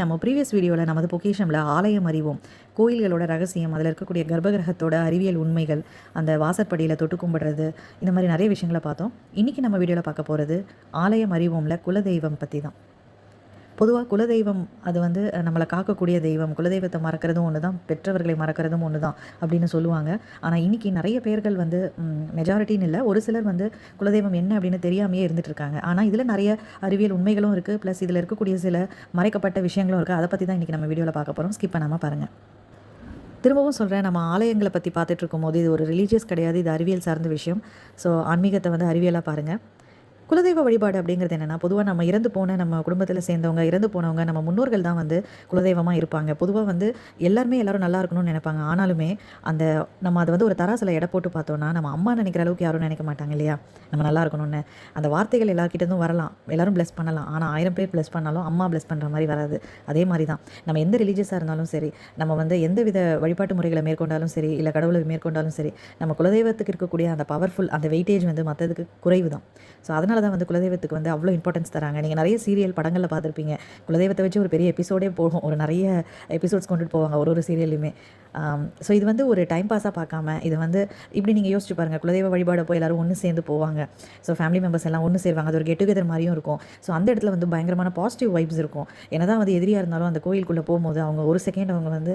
நம்ம ப்ரீவியஸ் வீடியோவில் நமது பொக்கிஷமில் ஆலயம் அறிவோம். கோயில்களோட ரகசியம் அதில் இருக்கக்கூடிய கர்ப்பகிரகத்தோட அறிவியல் உண்மைகள் அந்த வாசற்படியில் தொட்டு கும்பிடுறது இந்த மாதிரி நிறைய விஷயங்களை பார்த்தோம். இன்றைக்கி நம்ம வீடியோவில் பார்க்க போகிறது ஆலயம் அறிவோமில் குலதெய்வம் பற்றி தான் பொதுவாக குலதெய்வம் அது வந்து நம்மளை காக்கக்கூடிய தெய்வம் குலதெய்வத்தை மறக்கிறதும் ஒன்று தான் பெற்றவர்களை மறக்கிறதும் ஒன்று தான் அப்படின்னு சொல்லுவாங்க. ஆனால் இன்றைக்கி நிறைய பேர்கள் வந்து மெஜாரிட்டின்னு இல்லை ஒரு சிலர் வந்து குலதெய்வம் என்ன அப்படின்னு தெரியாமையே இருந்துட்டு இருக்காங்க. ஆனால் இதில் நிறைய அறிவியல் உண்மைகளும் இருக்குது ப்ளஸ் இதில் இருக்கக்கூடிய சில மறைக்கப்பட்ட விஷயங்களும் இருக்குது அதை பற்றி தான் இன்றைக்கி நம்ம வீடியோவில் பார்க்க போகிறோம் ஸ்கிப் பண்ணாமல் பாருங்கள் திரும்பவும் சொல்கிறேன் நம்ம ஆலயங்களை பற்றி பார்த்துட்டு இருக்கும்போது இது ஒரு ரிலீஜியஸ் கிடையாது இது அறிவியல் சார்ந்த விஷயம். ஸோ ஆன்மீகத்தை வந்து அறிவியலாக பாருங்கள் குலதெய்வ வழிபாடு அப்படிங்கிறது என்னென்னா பொதுவாக நம்ம இறந்து போன நம்ம குடும்பத்தில் சேர்ந்தவங்க இறந்து போனவங்க நம்ம முன்னோர்கள் தான் வந்து குலதெய்வமாக இருப்பாங்க. பொதுவாக வந்து எல்லாருமே எல்லாரும் நல்லா இருக்கணும்னு நினைப்பாங்க. ஆனாலுமே அந்த நம்ம அதை வந்து ஒரு தராசில் எடை போட்டு பார்த்தோன்னா நம்ம அம்மா நினைக்கிற அளவுக்கு யாரும் நினைக்க மாட்டாங்க இல்லையா? நம்ம நல்லா இருக்கணும்னு. அந்த வார்த்தைகள் எல்லார்கிட்டேருந்தும் வரலாம். எல்லாரும் ப்ளஸ் பண்ணலாம். ஆனால் ஆயிரம் பேர் ப்ளஸ் பண்ணாலும் அம்மா ப்ளஸ் பண்ணுற மாதிரி வராது. அதே மாதிரி தான். நம்ம எந்த ரிலீஜியஸாக இருந்தாலும் சரி நம்ம வந்து எந்த வித வழிபாட்டு முறைகளை மேற்கொண்டாலும் சரி இல்லை கடவுளை மேற்கொண்டாலும் சரி நம்ம குலதெய்வத்துக்கு இருக்கக்கூடிய அந்த பவர்ஃபுல் அந்த வெயிட்டேஜ் வந்து மற்றதுக்கு குறைவு தான். ஸோ அதனால தான் வந்து குலதெய்வத்துக்கு வந்து அவ்வளோ இம்பார்ட்டன்ஸ் தராங்க. நீங்கள் நிறைய சீரியல் படங்களில் பார்த்துருப்பீங்க. குலதெய்வத்தை வச்சு ஒரு பெரிய எபிசோடே போகும். ஒரு நிறைய எபிசோட்ஸ் கொண்டுட்டு போவாங்க. ஒரு ஒரு சீரியல்லையுமே ஸோ இது வந்து ஒரு டைம் பாஸாக பார்க்காம இது வந்து இப்படி நீங்கள் யோசிச்சு பாருங்கள் குலதெய்வ வழிபாடு போய் எல்லாரும் ஒன்று சேர்ந்து போவாங்க. ஸோ ஃபேமிலி மெம்பர்ஸ் எல்லாம் ஒன்று சேருவாங்க அது ஒரு கெட் டுகெதர் மாதிரியும் இருக்கும். ஸோ அந்த இடத்துல வந்து பயங்கரமான பாசிட்டிவ் வைப்ஸ் இருக்கும். என்னதான் வந்து எதிரியாக இருந்தாலும் அந்த கோயிலுக்குள்ளே போகும்போது அவங்க ஒரு செகண்ட் அவங்க வந்து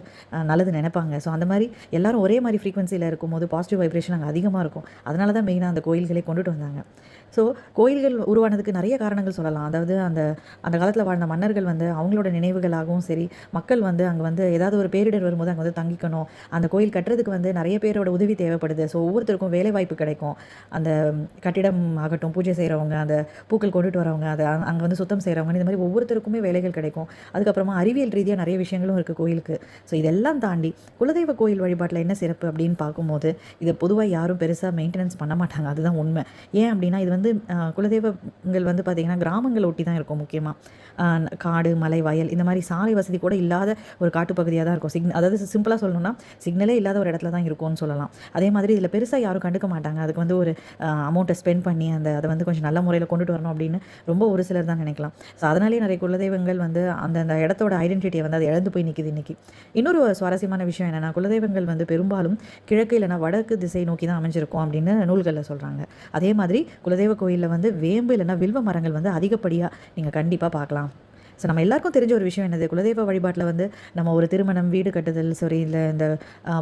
நல்லது நினைப்பாங்க. ஸோ அந்த மாதிரி எல்லாரும் ஒரே மாதிரி ஃப்ரீக்வன்சியில் இருக்கும்போது பாசிட்டிவ் வைப்ரேஷன் அங்கே அதிகமாக இருக்கும். அதனால தான் மெயினாக அந்த கோயில்களே கொண்டுட்டு வந்தாங்க. ஸோ கோயில்கள் உருவானதுக்கு நிறைய காரணங்கள் சொல்லலாம். அதாவது அந்த அந்த காலத்தில் வாழ்ந்த மன்னர்கள் வந்து அவங்களோட நினைவுகளாகவும் சரி மக்கள் வந்து அங்கே வந்து ஏதாவது ஒரு பேரிடர் வரும்போது அங்கே வந்து வைக்கணும் அந்த கோயில் கட்டுறதுக்கு வந்து நிறைய பேரோட உதவி தேவைப்படுது. ஸோ ஒவ்வொருத்தருக்கும் வேலை வாய்ப்பு கிடைக்கும். அந்த கட்டிடம் ஆகட்டும் பூஜை செய்கிறவங்க அந்த பூக்கள் கொண்டுட்டு வரவங்க அதை அங்கே வந்து சுத்தம் செய்கிறவங்க இந்த மாதிரி ஒவ்வொருத்தருக்குமே வேலைகள் கிடைக்கும். அதுக்கப்புறமா அறிவியல் ரீதியாக நிறைய விஷயங்களும் இருக்குது கோயிலுக்கு. ஸோ இதெல்லாம் தாண்டி குலதெய்வ கோயில் வழிபாட்டில் என்ன சிறப்பு அப்படின்னு பார்க்கும்போது இதை பொதுவாக யாரும் பெருசாக மெயின்டெனன்ஸ் பண்ண மாட்டாங்க. அதுதான் உண்மை. ஏன் அப்படின்னா இது வந்து குலதெய்வங்கள் வந்து பார்த்திங்கன்னா கிராமங்களை ஒட்டி தான் இருக்கும் முக்கியமாக காடு மலை வயல் இந்த மாதிரி சாலை வசதி கூட இல்லாத ஒரு காட்டுப்பகுதியாக தான் இருக்கும். சிக்னல் அதாவது சிம்பிளாக சொல்லணும்னா சிக்னலே இல்லாத ஒரு இடத்துல தான் இருக்கும்னு சொல்லலாம். அதே மாதிரி இதில் பெருசாக யாரும் கண்டுக்க மாட்டாங்க. அதுக்கு வந்து ஒரு அமௌண்ட்டை ஸ்பெண்ட் பண்ணி அந்த அதை வந்து கொஞ்சம் நல்ல முறையில் கொண்டுட்டு வரணும் அப்படின்னு ரொம்ப ஒரு சிலர் தான் நினைக்கலாம். ஸோ அதனாலேயே நிறைய குலதெய்வங்கள் வந்து அந்த அந்த இடத்தோட ஐடென்டிட்டியை வந்து அது இழந்து போய் நிற்கிது இன்றைக்கி இன்னொரு சுவாரஸ்யமான விஷயம் என்னென்னா குலதெய்வங்கள் வந்து பெரும்பாலும் கிழக்கு இல்லைன்னா வடக்கு திசை நோக்கி தான் அமைஞ்சிருக்கும் அப்படின்னு நூல்களில் சொல்கிறாங்க அதே மாதிரி குலதெய்வ கோயிலில் வந்து வேம்பு இல்லைன்னா வில்வ மரங்கள் வந்து அதிகப்படியாக நீங்கள் கண்டிப்பாக பார்க்கலாம். ஸோ நம்ம எல்லாருக்கும் தெரிஞ்ச ஒரு விஷயம் என்னது? குலதெய்வ வழிபாட்டில் வந்து நம்ம ஒரு திருமணம் வீடு கட்டுதல் சரி இல்லை இந்த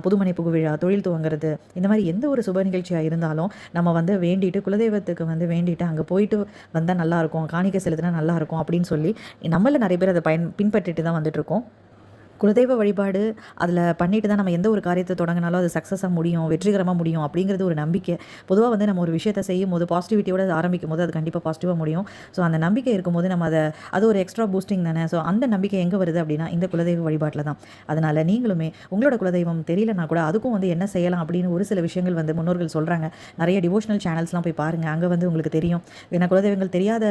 புதுமனை புகு விழா தொழில் துவங்குறது இந்த மாதிரி எந்த ஒரு சுப நிகழ்ச்சியாக இருந்தாலும் நம்ம வந்து வேண்டிட்டு குலதெய்வத்துக்கு வந்து வேண்டிட்டு அங்கே போயிட்டு வந்தால் நல்லாயிருக்கும் காணிக்கை செலுத்தினா நல்லாயிருக்கும் அப்படின்னு சொல்லி நம்மள நிறைய பேர் அதை பயன் பின்பற்றிட்டு தான் வந்துட்டுருக்கோம் குலதெய்வ வழிபாடு அதில் பண்ணிட்டு தான் நம்ம எந்த ஒரு காரியத்தை தொடங்கினாலும் அது சக்ஸஸாக முடியும் வெற்றிகரமாக முடியும் அப்படிங்கிறது ஒரு நம்பிக்கை. பொதுவாக வந்து நம்ம ஒரு விஷயத்தை செய்யும் போது பாசிட்டிவிட்டியோட ஆரம்பிக்கும் போது அது கண்டிப்பாக பாசிட்டிவாக முடியும். ஸோ அந்த நம்பிக்கை இருக்கும்போது நம்ம அதை அது ஒரு எக்ஸ்ட்ரா பூஸ்டிங் தானே. ஸோ அந்த நம்பிக்கை எங்கே வருது அப்படின்னா இந்த குலதெய்வ வழிபாட்டில் தான். அதனால் நீங்களுமே உங்களோட குலதெய்வம் தெரியலனா கூட அதுக்கும் வந்து என்ன செய்யலாம் அப்படின்னு ஒரு சில விஷயங்கள் வந்து முன்னோர்கள் சொல்கிறாங்க நிறைய டிவோஷனல் சேனல்ஸ்லாம் போய் பாருங்கள் அங்கே வந்து உங்களுக்கு தெரியும். ஏன்னா குலதெய்வங்கள் தெரியாத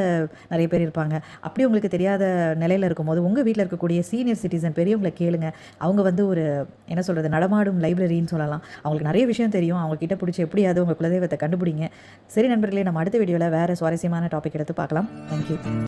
நிறைய பேர் இருப்பாங்க. அப்படி உங்களுக்கு தெரியாத நிலையில் இருக்கும்போது உங்கள் வீட்டில் இருக்கக்கூடிய சீனியர் சிட்டிசன் பெரியவங்களை கேளுங்க. அவங்க வந்து ஒரு என்ன சொல்கிறது நடமாடும் லைப்ரரின்னு சொல்லலாம். அவங்களுக்கு நிறைய விஷயம் தெரியும். அவங்க கிட்ட பிடிச்சி எப்படியாவது உங்கள் குலதெய்வத்தை கண்டுபிடிங்க. சரி நண்பர்களே நம்ம அடுத்த வீடியோவில் வேறு சுவாரஸ்யமான டாபிக் எடுத்து பார்க்கலாம். தேங்க்யூ